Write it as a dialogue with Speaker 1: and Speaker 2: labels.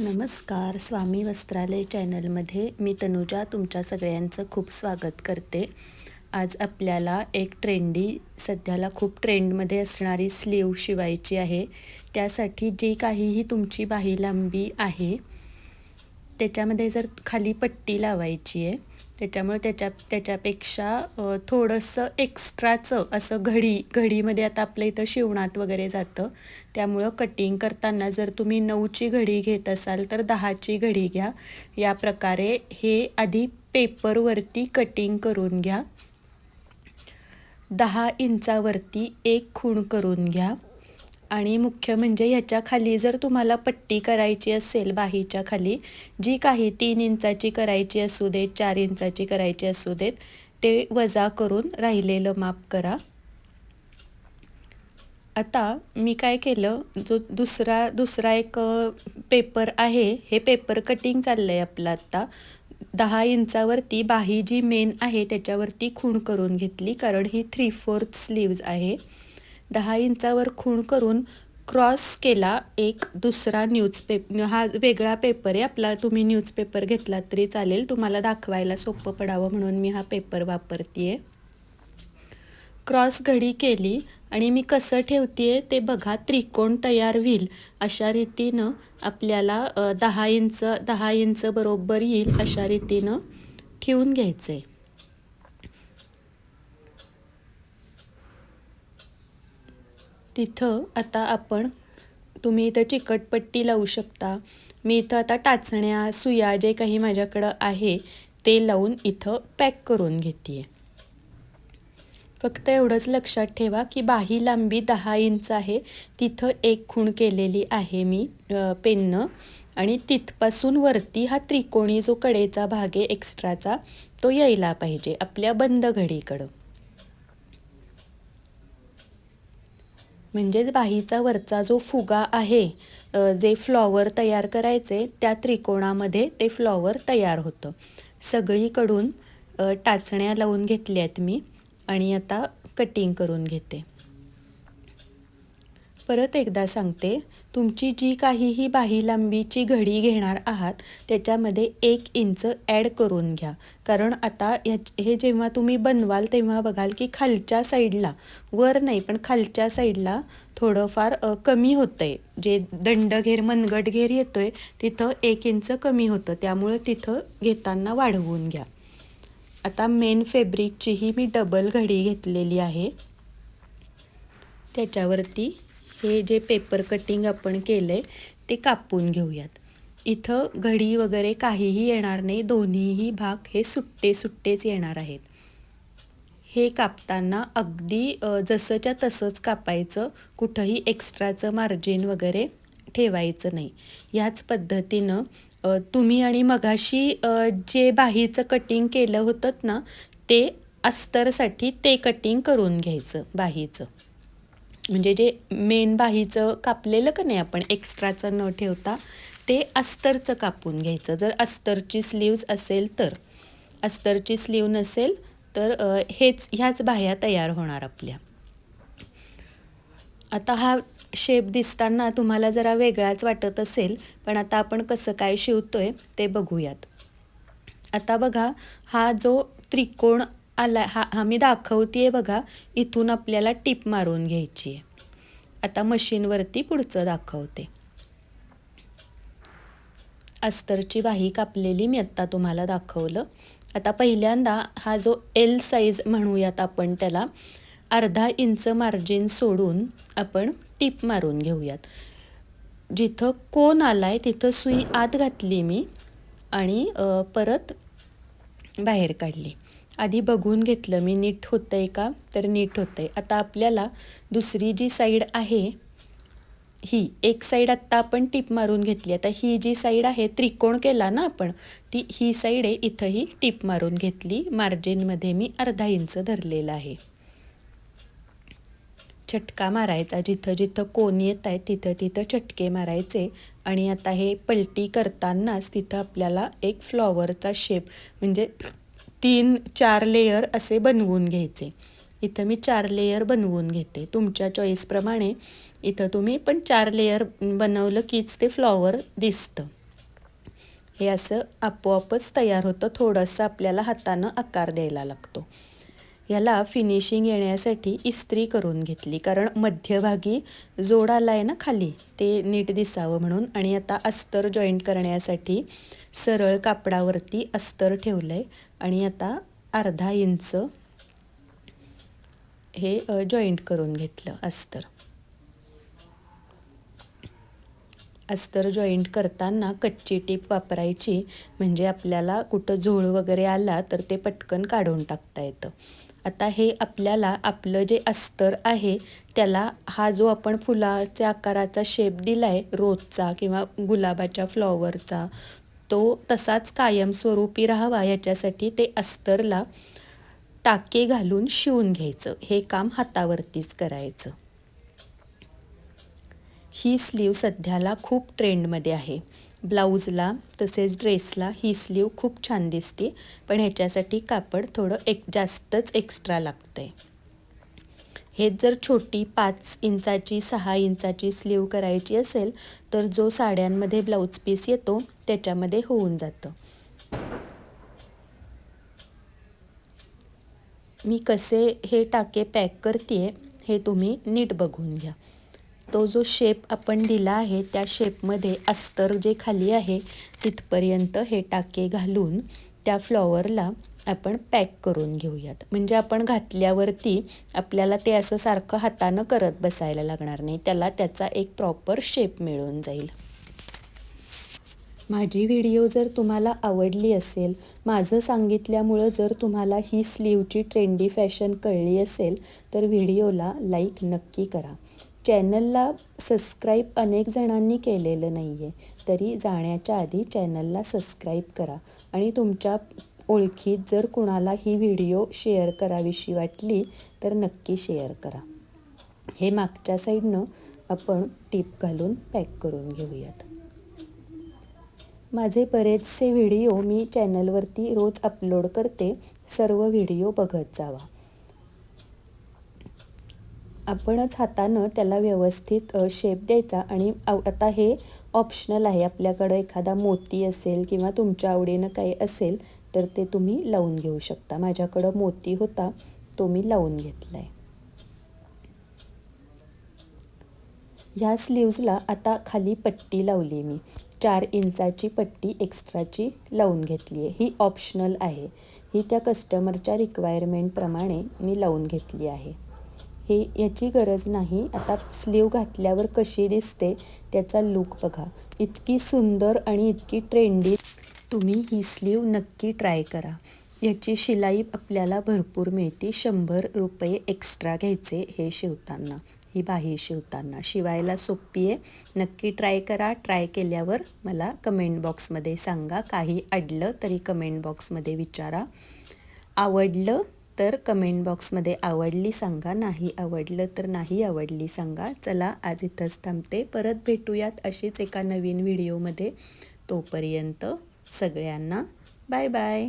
Speaker 1: नमस्कार स्वामी वस्त्रालय चॅनलमध्ये मी तनुजा तुमच्या सगळ्यांचं खूप स्वागत करते. आज आपल्याला एक ट्रेंडी सध्याला खूप ट्रेंडमध्ये असणारी स्लीव शिवायची आहे. त्यासाठी जी काहीही तुमची बाही लांबी आहे त्याच्यामध्ये जर खाली पट्टी लावायची आहे त्याच्यामुळे त्याच्या त्याच्यापेक्षा थोडंसं एक्स्ट्राचं असं घडी घडीमध्ये आता आपल्या इथं शिवणात वगैरे जातं. त्यामुळं कटिंग करताना जर तुम्ही नऊची घडी घेत असाल तर दहाची घडी घ्या. या प्रकारे हे आधी पेपरवरती कटिंग करून घ्या. दहा इंचावरती एक खूण करून घ्या. आणि मुख्य म्हणजे ह्याच्या खाली जर तुम्हाला पट्टी करायची असेल बाहीच्या खाली जी काही तीन इंचाची करायची असू देत चार इंचाची करायची असू देत ते वजा करून राहिलेलं माप करा. आता मी काय केलं जो दुसरा दुसरा एक पेपर आहे हे पेपर कटिंग चाललं आहे आपलं आत्ता दहा इंचावरती बाही जी मेन आहे त्याच्यावरती खूण करून घेतली कारण ही थ्री फोर्थ स्लीव्ज आहे. दहा इंचावर खूण करून क्रॉस केला एक दुसरा न्यूजपेपर हा वेगळा पेपर आहे. आपला तुम्ही न्यूजपेपर घेतला तरी चालेल. तुम्हाला दाखवायला सोपं पडावं म्हणून मी हा पेपर वापरते क्रॉस घडी केली आणि मी कसं ठेवते ते बघा. त्रिकोण तयार होईल. अशा रीतीनं आपल्याला दहा इंच दहा इंच बरोबर येईल अशा रीतीनं ठेवून घ्यायचं आहे तिथं आता आपण तुम्ही इथं चिकटपट्टी लावू शकता. मी इथं आता टाचण्या सुया जे काही माझ्याकडं आहे ते लावून इथं पॅक करून घेते फक्त एवढंच लक्षात ठेवा की बाही लांबी दहा इंच आहे. तिथं एक खूण केलेली आहे मी पेननं. आणि तिथपासून वरती हा त्रिकोणी जो कडेचा भाग आहे एक्स्ट्राचा तो यायला पाहिजे आपल्या बंद घडीकडं. म्हणजेच बाहीचा वरचा जो फुगा आहे जे फ्लॉवर तयार करायचे त्या त्रिकोणामध्ये ते फ्लॉवर तयार होतं. सगळीकडून टाचण्या लावून घेतल्या आहेत मी आणि आता कटिंग करून घेते. परत एकदा सांगते तुमची जी काहीही बाही लांबीची घडी घेणार आहात त्याच्यामध्ये एक इंच ॲड करून घ्या. कारण आता या हे जेव्हा तुम्ही बनवाल तेव्हा बघाल की खालच्या साईडला वर नाही पण खालच्या साईडला थोडंफार कमी होतं आहे जे दंडघेर मनगटघेर येतो आहे तिथं एक इंच कमी होतं. त्यामुळं तिथं घेताना वाढवून घ्या. आता मेन फॅब्रिकचीही मी डबल घडी घेतलेली आहे. त्याच्यावरती हे जे पेपर कटिंग आपण केलं आहे ते कापून घेऊयात. इथं घडी वगैरे काहीही येणार नाही दोन्हीही भाग हे सुट्टे सुट्टेच येणार आहेत. हे कापताना अगदी जसंच्या तसंच कापायचं कुठंही एक्स्ट्राचं मार्जिन वगैरे ठेवायचं नाही. ह्याच पद्धतीनं तुम्ही आणि मगाशी जे बाहीचं कटिंग केलं होतं ना ते अस्तरसाठी ते कटिंग करून घ्यायचं बाहीचं. म्हणजे जे मेन बाहीचं कापलेलं का नाही आपण एक्स्ट्राचं न ठेवता ते अस्तरचं कापून घ्यायचं. जर अस्तरची स्लीव्ज असेल तर. अस्तरची स्लीव नसेल तर हेच ह्याच बाह्या तयार होणार आपल्या. आता हा शेप दिसताना तुम्हाला जरा वेगळाच वाटत असेल पण आता आपण कसं काय शिवतोय ते बघूयात. आता बघा हा जो त्रिकोण आला हा हा मी दाखवते बघा इथून आपल्याला टिप मारून घ्यायची आहे आता मशीनवरती पुढचं दाखवते. अस्तरची बाही कापलेली मी आत्ता तुम्हाला दाखवलं. आता पहिल्यांदा हा जो एल साईज म्हणूयात आपण त्याला अर्धा इंच मार्जिन सोडून आपण टीप मारून घेऊयात. जिथं कोण आलाय तिथं सुई आत घातली मी आणि परत बाहेर काढली. आधी बघून घेतलं मी नीट होतं आहे का? तर नीट होतं आहे आता आपल्याला दुसरी जी साईड आहे ही एक साईड आत्ता आपण टीप मारून घेतली. आता ही जी साईड आहे त्रिकोण केला ना आपण ती ही साईड आहे इथंही टीप मारून घेतली. मार्जिनमध्ये मी अर्धा इंच धरलेला आहे. छटका मारायचा. जिथं जिथं कोण येत आहे तिथं तिथं चटके मारायचे. आणि आता हे पलटी करतानाच तिथं आपल्याला एक फ्लॉवरचा शेप म्हणजे तीन चार लेयर असे बनवून घ्यायचे. इथं मी चार लेयर बनवून घेते. तुमच्या चॉईसप्रमाणे इथं तुम्ही पण चार लेयर बनवलं कीच ते फ्लॉवर दिसतं. हे असं आपोआपच तयार होतं. थोडंसं आपल्याला हातानं आकार द्यायला लागतो. याला फिनिशिंग येण्यासाठी इस्त्री करून घेतली. कारण मध्यभागी जोड आला आहे ना खाली ते नीट दिसावं म्हणून. आणि आता अस्तर जॉईंट करण्यासाठी सरळ कापडावरती अस्तर ठेवलं आहे आणि आता अर्धा इंच हे जॉईंट करून घेतलं अस्तर. अस्तर जॉईंट करताना कच्ची टीप वापरायची म्हणजे आपल्याला कुठं झोळ वगैरे आला तर ते पटकन काढून टाकता येतं. आता हे आपल्याला आपलं जे अस्तर आहे त्याला हा जो आपण फुलाच्या आकाराचा शेप दिला आहे रोजचा किंवा गुलाबाच्या फ्लॉवरचा तो तसाच कायमस्वरूपी राहावा याच्यासाठी ते अस्तरला टाके घालून शिवून घ्यायचं. हे काम हातावरतीच करायचं. ही स्लीव सध्याला खूप ट्रेंडमध्ये आहे. ब्लाऊजला तसेच ड्रेसला ही स्लीव खूप छान दिसते पण ह्याच्यासाठी कापड थोडं एक जास्तच एक्स्ट्रा लागतं आहे हेच जर छोटी पाच इंचाची सहा इंचाची स्लीव करायची असेल तर जो साड्यांमध्ये ब्लाऊज पीस येतो त्याच्यामध्ये होऊन जातं. मी कसे हे टाके पॅक करते हे तुम्ही नीट बघून घ्या. तो जो शेप आपण दिला आहे त्या शेपमध्ये अस्तर जे खाली आहे तिथपर्यंत हे टाके घालून त्या फ्लॉवरला आपण पॅक करून घेऊयात. म्हणजे आपण घातल्यावरती आपल्याला ते असं सारखं हातानं करत बसायला लागणार नाही. त्याला त्याचा एक प्रॉपर शेप मिळून जाईल. माझी व्हिडिओ जर तुम्हाला आवडली असेल माझं सांगितल्यामुळं जर तुम्हाला ही स्लीवची ट्रेंडी फॅशन कळली असेल तर व्हिडिओला लाईक नक्की करा. चॅनलला सबस्क्राईब अनेक जणांनी केलेलं नाही आहे तरी जाण्याच्या आधी चॅनलला सबस्क्राईब करा. आणि तुमच्या ओळखीत. जर कुणाला ही व्हिडिओ शेअर करावीशी वाटली तर नक्की शेअर करा. हे मागच्या साईडनं आपण टीप घालून पॅक करून घेऊयात. माझे बरेचसे व्हिडिओ मी चॅनलवरती रोज अपलोड करते. सर्व व्हिडिओ बघत जावा. आपणच हातानं त्याला व्यवस्थित शेप द्यायचा आणि आता हे ऑप्शनल आहे. आपल्याकडं एखादा मोती असेल किंवा तुमच्या आवडीनं काही असेल तर ते तुम्ही लावून घेऊ शकता. माझ्याकडं मोती होता तो मी लावून घेतला आहे ह्या स्लीव्जला आता खाली पट्टी लावली आहे मी. चार इंचाची पट्टी एक्स्ट्राची लावून घेतली आहे ही ऑप्शनल आहे. ही त्या कस्टमरच्या रिक्वायरमेंटप्रमाणे मी लावून घेतली आहे. हे याची गरज नाही. आता स्लीव घातल्यावर कशी दिसते त्याचा लूक बघा. इतकी सुंदर आणि इतकी ट्रेंडी तुम्ही ही स्लीव नक्की ट्राय करा. याची शिलाई आपल्याला भरपूर मिळते. शंभर रुपये एक्स्ट्रा घ्यायचे हे शिवताना. ही बाही शिवताना. शिवायला सोपी आहे. नक्की ट्राय करा. ट्राय केल्यावर मला कमेंट बॉक्समध्ये सांगा. काही अडलं तरी कमेंट बॉक्समध्ये विचारा. आवडलं तर कमेंट बॉक्समध्ये आवडली सांगा. नाही आवडलं तर नाही आवडली सांगा. चला आज इथंच थांबते. परत भेटूयात अशीच एका नवीन व्हिडिओमध्ये तोपर्यंत सगळ्यांना बाय बाय.